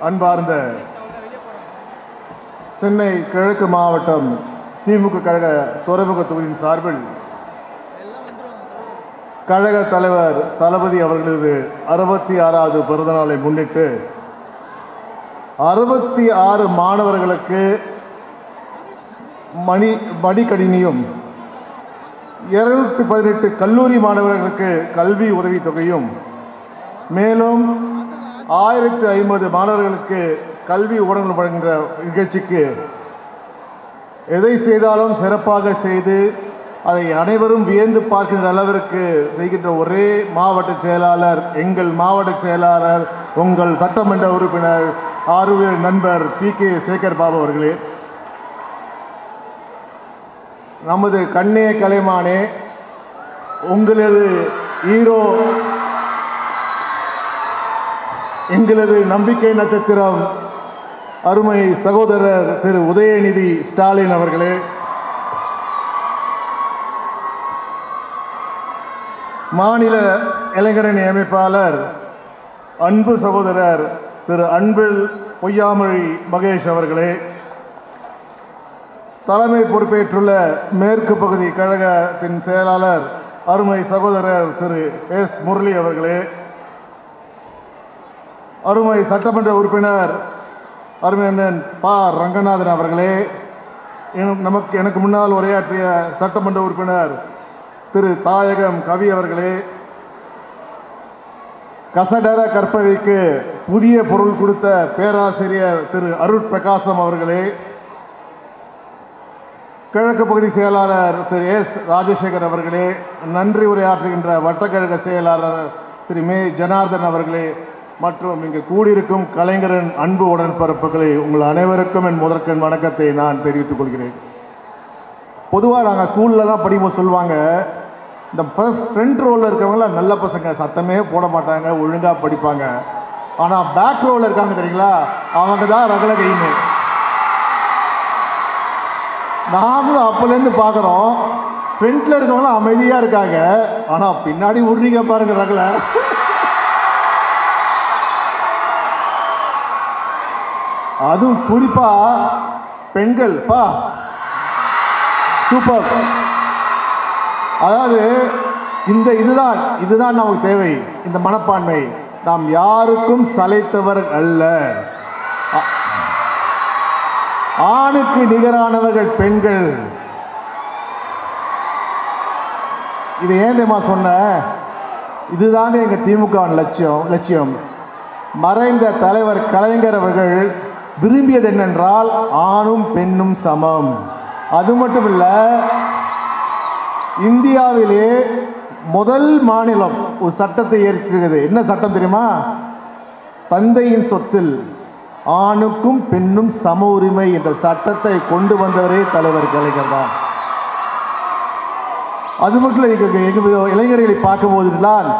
அன்பார்ந்த சென்னை கிழக்கு மாவட்டம் திமுக கழக துறைமுக தொகுதியின் சார்பில் கழக தலைவர் தளபதி அவர்களது அறுபத்தி ஆறாவது பிறந்தநாளை முன்னிட்டு அறுபத்தி ஆறு மாணவர்களுக்கு மணி மடிக்கணினியும் இருநூற்றி பதினெட்டு கல்லூரி மாணவர்களுக்கு கல்வி உதவித் தொகையும் மேலும் ஆயிரத்தி ஐம்பது மாணவர்களுக்கு கல்வி ஊடகங்கள் வழங்குகிற நிகழ்ச்சிக்கு எதை செய்தாலும் சிறப்பாக செய்து அதை அனைவரும் வியந்து பார்க்கின்ற அளவிற்கு செய்கின்ற ஒரே மாவட்ட செயலாளர் எங்கள் மாவட்ட செயலாளர் உங்கள் சட்டமன்ற உறுப்பினர் ஆர்வல் நண்பர் பி. கே. சேகர் பாபு அவர்களே. நமது கண்ணே கலைமானே உங்களது ஹீரோ எங்களது நம்பிக்கை நட்சத்திரம் அருமை சகோதரர் திரு உதயநிதி ஸ்டாலின் அவர்களே. மாநில இளைஞரணி அமைப்பாளர் அன்பு சகோதரர் திரு அன்பில் பொய்யாமொழி மகேஷ் அவர்களே. தலைமை பொறுப்பேற்றுள்ள மேற்கு பகுதி கழகத்தின் செயலாளர் அருமை சகோதரர் திரு எஸ் முரளி அவர்களே. அருமை சட்டமன்ற உறுப்பினர் அருமை அண்ணன் பா. ரங்கநாதன் அவர்களே என- நமக்கு எனக்கு முன்னால் உரையாற்றிய சட்டமன்ற உறுப்பினர் திரு. தாயகம் கவி அவர்களே கசடர கற்பவைக்கு புதிய பொருள் கொடுத்த பேராசிரியர் திரு. அருட்பிரகாசம் அவர்களே கிழக்கு பகுதி செயலாளர் திரு. எஸ். ராஜசேகர் அவர்களே நன்றி உரையாற்றுகின்ற வட்டக்கழக செயலாளர் திரு. மே. ஜனார்தன் அவர்களே மற்றும் இங்கு கூடியிருக்கும் கலைஞரின் அன்பு உடன்பிறப்புகளை உங்கள் அனைவருக்கும் என் முதற்கண் வணக்கத்தை நான் தெரிவித்துக் கொள்கிறேன். பொதுவாக நாங்கள் ஸ்கூல்லலாம் படிக்கும்போது சொல்லுவாங்க இந்த ஃபர்ஸ்ட் ஃப்ரண்ட் ரோவில் இருக்கிறவங்களாம் நல்ல பசங்க சத்தமே போட மாட்டாங்க ஒழுங்காக படிப்பாங்க. ஆனால் பேக் ரோவில் இருக்காங்க தெரியுங்களா? அவங்க தான் ரகல கைன்னு நாமளும் அப்போலேருந்து பார்க்குறோம் ஃப்ரண்ட்டில் இருக்கவங்களாம் அமைதியாக இருக்காங்க. ஆனால் பின்னாடி விட்றீங்க பாருங்க ரகலை. அதுவும் குறிப்பாக பெண்கள். பா. சூப்பர். அதாவது இந்த இதுதான் இதுதான் நமக்கு தேவை. இந்த மனப்பான்மை. நாம் யாருக்கும் சலைத்தவர் அல்ல. ஆணுக்கு நிகரானவர்கள் பெண்கள். இது ஏன் தெரியுமா சொன்ன? இதுதாங்க எங்கள் திமுக லட்சியம் லட்சியம். மறைந்த தலைவர் கலைஞர் அவர்கள் விரும்பியது என்னென்றால் ஆணும் பெண்ணும் சமம். அது மட்டும் இல்லை இந்தியாவிலே முதல் மாநிலம் ஒரு சட்டத்தை ஏற்கிறது. என்ன சட்டம் தெரியுமா? தந்தையின் சொத்தில் ஆணுக்கும் பெண்ணும் சம உரிமை என்ற சட்டத்தை கொண்டு வந்தவரே தலைவர் கலைஞர் தான். அது மட்டும் இல்லை எங்க- எங்க இளைஞர்களை பார்க்கும்போதுதான்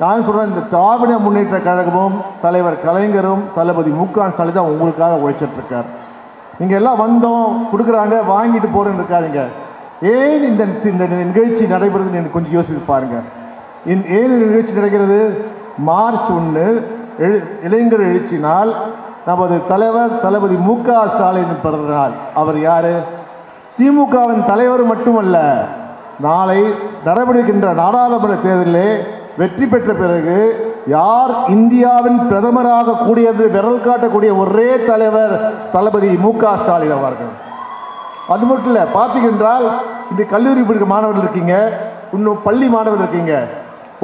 நான் சொல்கிறேன் இந்த திராவிட முன்னேற்ற கழகமும் தலைவர் கலைஞரும் தளபதி மு க ஸ்டாலின் தான் உங்களுக்காக உழைச்சிட்ருக்கார் நீங்கள் எல்லாம் வந்தோம் கொடுக்குறாங்க வாங்கிட்டு போகிறேன்னு இருக்காதீங்க. ஏன் இந்த இந்த நிகழ்ச்சி நடைபெறுதுன்னு எனக்கு கொஞ்சம் யோசித்து பாருங்கள் என் ஏன் இந்த நிகழ்ச்சி நடக்கிறது? மார்ச் ஒன்று எழு இளைஞர் எழுச்சி நாள். நமது தலைவர் தளபதி மு க ஸ்டாலின் பிறந்த நாள் அவர் யார்? திமுகவின் தலைவர் மட்டுமல்ல நாளை நடைபெறுகின்ற நாடாளுமன்ற தேர்தலிலே வெற்றி பெற்ற பிறகு யார் இந்தியாவின் பிரதமராக கூடியது விரல் காட்டக்கூடிய ஒரே தலைவர் தளபதி மு க ஸ்டாலின் அவர்கள். அது மட்டும் இல்லை பார்த்தீங்கன்றால் இந்த கல்லூரி படிக்கிற மாணவர்கள் இருக்கீங்க இன்னும் பள்ளி மாணவர்கள் இருக்கீங்க.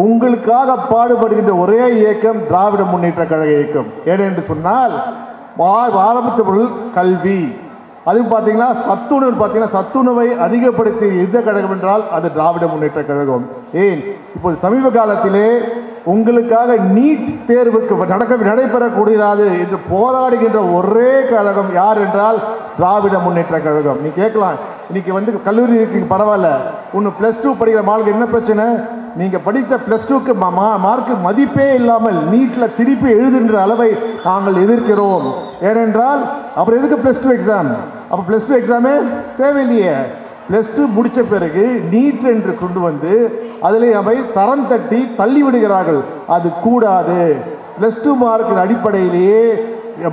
உங்களுக்காக பாடுபடுகின்ற ஒரே இயக்கம் திராவிட முன்னேற்ற கழக இயக்கம். ஏனென்று சொன்னால் ஆரம்பித்த பொருள் கல்வி. அதுவும் பார்த்தீங்கன்னா சத்துணவு பார்த்தீங்கன்னா சத்துணவை அதிகப்படுத்திய எந்த கழகம் என்றால் அது திராவிட முன்னேற்ற கழகம். ஏன்? இப்போது சமீப காலத்திலே உங்களுக்காக நீட் தேர்வுக்கு நடக்க நடைபெறக்கூடியதாது என்று போராடுகின்ற ஒரே கழகம் யார் என்றால் திராவிட முன்னேற்ற கழகம். நீ கேட்கலாம். இன்னைக்கு வந்து கல்லூரி இருக்கு பரவாயில்ல. ஒன்று ப்ளஸ் டூ படிக்கிற மாளுக்கு என்ன பிரச்சனை? நீங்கள் படித்த ப்ளஸ் டூக்கு மார்க்கு மதிப்பே இல்லாமல் நீட்டில் திருப்பி எழுதுகின்ற அளவை நாங்கள் எதிர்க்கிறோம். ஏனென்றால் அப்புறம் எதுக்கு ப்ளஸ் டூ எக்ஸாம் அப்போ ப்ளஸ் டூ எக்ஸாமே தேவையில்லையே. ப்ளஸ் டூ முடித்த பிறகு நீட் என்று கொண்டு வந்து அதில் அவை தரம் தட்டி தள்ளி விடுகிறார்கள். அது கூடாது. ப்ளஸ் டூ மார்க்கின் அடிப்படையிலேயே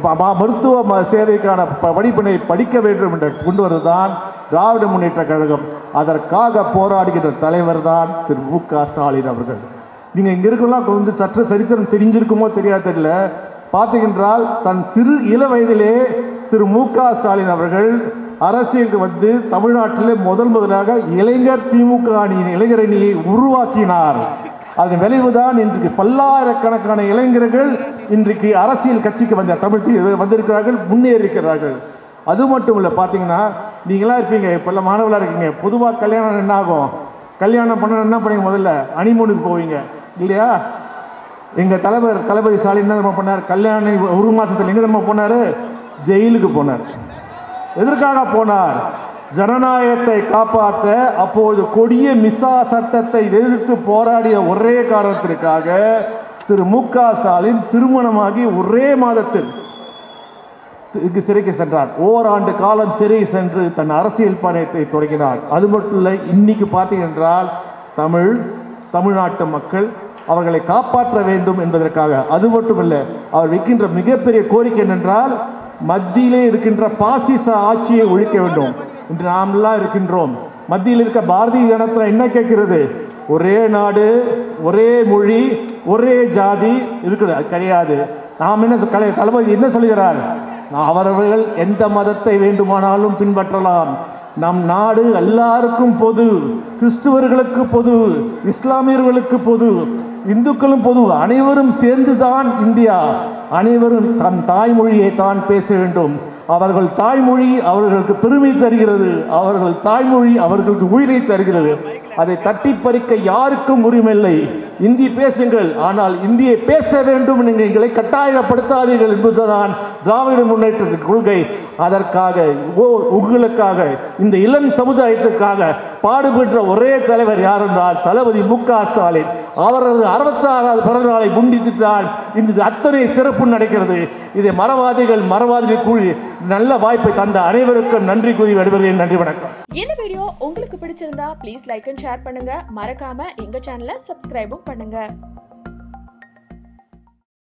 ம- மருத்துவ ம- சேவைக்கான படிப்பினை படிக்க வேண்டும் என்று கொண்டு வருவதுதான் திராவிட முன்னேற்ற கழகம். அதற்காக போராடுகின்ற தலைவர் தான் திரு மு க ஸ்டாலின் அவர்கள். நீங்கள் இங்கே இருக்கலாம் கொஞ்சம் சற்று சரித்திரம் தெரிஞ்சிருக்குமோ தெரியாது தெரியல. பார்த்தீங்கன்றால் தன் சிறு இள வயதிலே திரு மு க ஸ்டாலின் அவர்கள் அரசியலுக்கு வந்து தமிழ்நாட்டிலே முதல் முதலாக இளைஞர் திமுக அணியின் இளைஞர் அணியை உருவாக்கினார். அதன் விளைவுதான் இன்றைக்கு பல்லாயிரக்கணக்கான இளைஞர்கள் இன்றைக்கு அரசியல் கட்சிக்கு வந்த தமிழ் வந்திருக்கிறார்கள் முன்னேறிக்கிறார்கள் அது மட்டும் இல்லை பார்த்தீங்கன்னா நீங்களாம் இருப்பீங்க இப்போல்லாம் மாணவர்களாக இருக்கீங்க. பொதுவாக கல்யாணம் என்ன ஆகும் கல்யாணம் பண்ண என்ன பண்ணீங்க முதல்ல? அனிமூனுக்கு போவீங்க. இல்லையா? எங்கள் தலைவர் தளபதி ஸ்டாலின் என்ன நம்ம பண்ணார்? கல்யாணம் ஒரு மாதத்தில் எங்கே நம்ம போனாரு? ஜெயிலுக்கு போனார். எதற்காக போனார்? ஜனநாயகத்தை காப்பாற்ற அப்போது கொடிய மிசா சட்டத்தை எதிர்த்து போராடிய ஒரே காரணத்திற்காக திரு மு க ஸ்டாலின் திருமணமாகி ஒரே மாதத்தில் சிறைக்கு சென்றார் ஓராண்டு காலம் சிறை சென்று தன் அரசியல் பயணத்தை தொடங்கினார் அது மட்டும் இல்லை இன்னைக்கு பார்த்தீங்க என்றால் தமிழ் தமிழ்நாட்டு மக்கள் அவர்களை காப்பாற்ற வேண்டும் என்பதற்காக. அது மட்டும் இல்லை அவர் வைக்கின்ற மிகப்பெரிய கோரிக்கை என்னென்றால் மத்தியிலே இருக்கின்ற பாசிச ஆட்சியை ஒழிக்க வேண்டும். இன்று நாமெல்லாம் இருக்கின்றோம். மத்தியில் இருக்க பாரதிய ஜனதா என்ன கேட்கிறது? ஒரே நாடு ஒரே மொழி ஒரே ஜாதி இருக்குது அது கிடையாது. நாம் என்ன தளபதி என்ன சொல்கிறார்? அவரவர்கள் எந்த மதத்தை வேண்டுமானாலும் பின்பற்றலாம். நம் நாடு எல்லாருக்கும் பொது கிறிஸ்துவர்களுக்கு பொது இஸ்லாமியர்களுக்கு பொது இந்துக்களும் பொது அனைவரும் சேர்ந்துதான் இந்தியா. அனைவரும் தன் தாய்மொழியை தான் பேச வேண்டும். அவர்கள் தாய்மொழி அவர்களுக்கு பெருமை தருகிறது. அவர்கள் தாய்மொழி அவர்களுக்கு உயிரை தருகிறது. அதை தட்டி பறிக்க யாருக்கும் உரிமில்லை இந்தி பேசுங்கள். ஆனால் இந்தியை பேச வேண்டும் நீங்கள் எங்களை கட்டாயப்படுத்தாதீர்கள் என்பதுதான் திராவிட முன்னேற்றத்தின் கொள்கை. அதற்காக ஓ உங்களுக்காக இந்த இளம் சமுதாயத்துக்காக பாடுபெற்ற ஒரே தலைவர் யார் என்றால் தளபதி மு க ஸ்டாலின். அவரது அறுபத்தாறாவது பிறந்த நாளை முன்னிட்டுத்தான் இன்று அத்தனை சிறப்பு நடக்கிறது. இதை மரவாதிகள் மரவாதிகள் கூறி நல்ல வாய்ப்பை தந்த அனைவருக்கும் நன்றி கூறி விடுவதில் நன்றி வணக்கம். இந்த வீடியோ உங்களுக்கு பிடிச்சிருந்தா ப்ளீஸ் லைக் அண்ட் ஷேர் பண்ணுங்க. மறக்காம எங்க சேனலை சப்ஸ்கிரைபும் பண்ணுங்க.